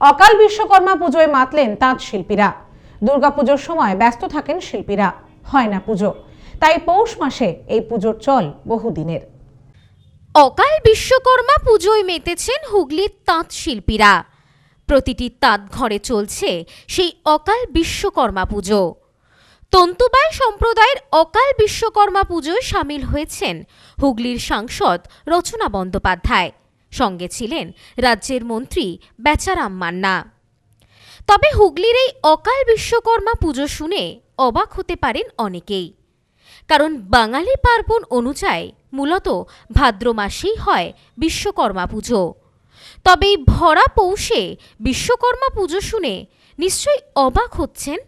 অকাল বিশ্বকর্মা পুজোয় মাতলেন তাঁত শিল্পীরা। দুর্গাপুজোর সময় ব্যস্ত থাকেন শিল্পীরা। হয় না পুজো। তাই পৌষ মাসে এই পুজোর চল বহুদিনের। অকাল বিশ্বকর্মা পুজোয় মেতেছেন হুগলির তাঁত শিল্পীরা। প্রতিটি তাঁত ঘরে চলছে সেই অকাল বিশ্বকর্মা পুজো। তন্তুবায় সম্প্রদায়ের অকাল বিশ্বকর্মা পুজোয় সামিল হয়েছেন হুগলির সাংসদ রচনা বন্দ্যোপাধ্যায়। সঙ্গে ছিলেন রাজ্যের মন্ত্রী বেচারাম মান্না। তবে হুগলির এই অকাল বিশ্বকর্মা পুজো শুনে অবাক হতে পারেন অনেকেই। কারণ বাঙালি পার্বণ অনুযায়ী মূলত ভাদ্র মাসেই হয় বিশ্বকর্মা পুজো। তবে এই ভরা পৌষে বিশ্বকর্মা পুজো শুনে নিশ্চয়ই অবাক হচ্ছেন?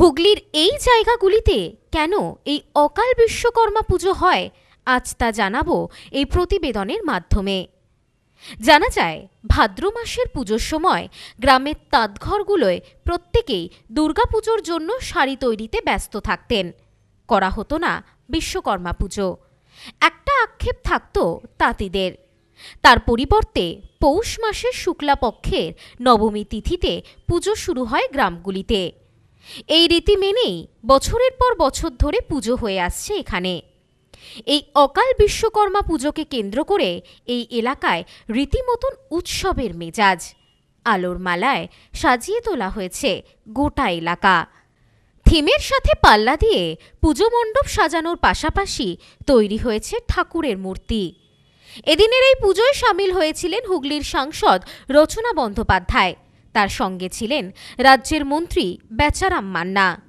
হুগলির এই জায়গাগুলিতে কেন এই অকাল বিশ্বকর্মা পুজো হয়? আজ তা জানাব এই প্রতিবেদনের মাধ্যমে। জানা যায়, ভাদ্র মাসের পুজোর সময় গ্রামের তাঁতঘরগুলোয় প্রত্যেকেই দুর্গাপুজোর জন্য শাড়ি তৈরিতে ব্যস্ত থাকতেন। করা হতো না বিশ্বকর্মা পুজো। একটা আক্ষেপ থাকতো তাঁতিদের। তার পরিবর্তে পৌষ মাসের শুক্লাপক্ষের নবমী তিথিতে পুজো শুরু হয় গ্রামগুলিতে। এই রীতি মেনেই বছরের পর বছর ধরে পুজো হয়ে আসছে এখানে। এই অকাল বিশ্বকর্মা পুজোকে কেন্দ্র করে এই এলাকায় রীতিমতন উৎসবের মেজাজ। আলোর মালায় সাজিয়ে তোলা হয়েছে গোটা এলাকা। থিমের সাথে পাল্লা দিয়ে পুজো মণ্ডপ সাজানোর পাশাপাশি তৈরি হয়েছে ঠাকুরের মূর্তি। এদিনের এই পুজোয় সামিল হয়েছিলেন হুগলির সাংসদ রচনা বন্দ্যোপাধ্যায়। তার সঙ্গে ছিলেন রাজ্যের মন্ত্রী বেচারাম মান্না।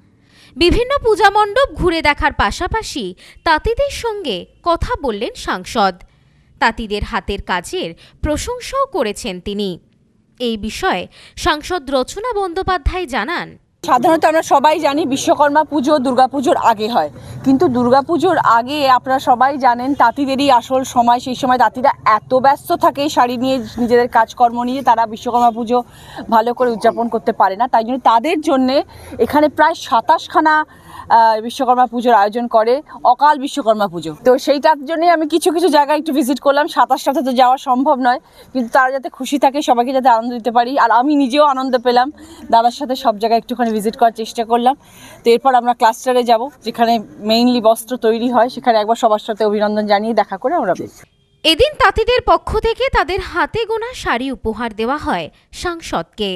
বিভিন্ন পূজা মণ্ডপ ঘুরে দেখার পাশাপাশি তাঁতিদের সঙ্গে কথা বললেন সাংসদ। তাঁতিদের হাতের কাজের প্রশংসাও করেছেন তিনি। এই বিষয়ে সাংসদ রচনা বন্দ্যোপাধ্যায় জানান। সাধারণত আমরা সবাই জানি বিশ্বকর্মা পুজো, দুর্গাপুজোর আগে হয়। কিন্তু দুর্গাপুজোর আগে আপনারা সবাই জানেন তাঁতিদেরই আসল সময়, সেই সময় তাঁতিরা এত ব্যস্ত থাকে শাড়ি নিয়ে, নিজেদের কাজকর্ম নিয়ে, তারা বিশ্বকর্মা পুজো ভালো করে উদযাপন করতে পারে না। তাই জন্য তাদের জন্যে এখানে প্রায় সাতাশখানা বিশ্বকর্মা পুজোর আয়োজন করে অকাল বিশ্বকর্মা পুজো। তো সেইটার জন্য আমি কিছু কিছু জায়গায় একটু ভিজিট করলাম। সাতাশ সাথে তো যাওয়া সম্ভব নয়, কিন্তু তারা যাতে খুশি থাকে, সবাইকে যাতে আনন্দ দিতে পারি। আর আমি নিজেও আনন্দ পেলাম। দাদার সাথে সব জায়গায় একটুখানি ভিজিট করার চেষ্টা করলাম। তো এরপর আমরা ক্লাস্টারে যাব, যেখানে মেইনলি বস্ত্র তৈরি হয়, সেখানে একবার সবার সাথে অভিনন্দন জানিয়ে দেখা করে আমরা। এদিন তাঁতিদের পক্ষ থেকে তাদের হাতে গোনা শাড়ি উপহার দেওয়া হয় সাংসদকে।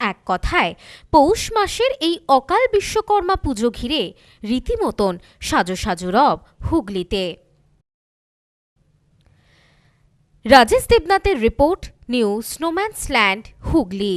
এক কথায়, পৌষ মাসের এই অকাল বিশ্বকর্মা পুজো ঘিরে রীতিমতন সাজো সাজো রব হুগলিতে। রাজেশ দেবনাথের রিপোর্ট নিউ স্নোম্যান্স ল্যান্ড হুগলি।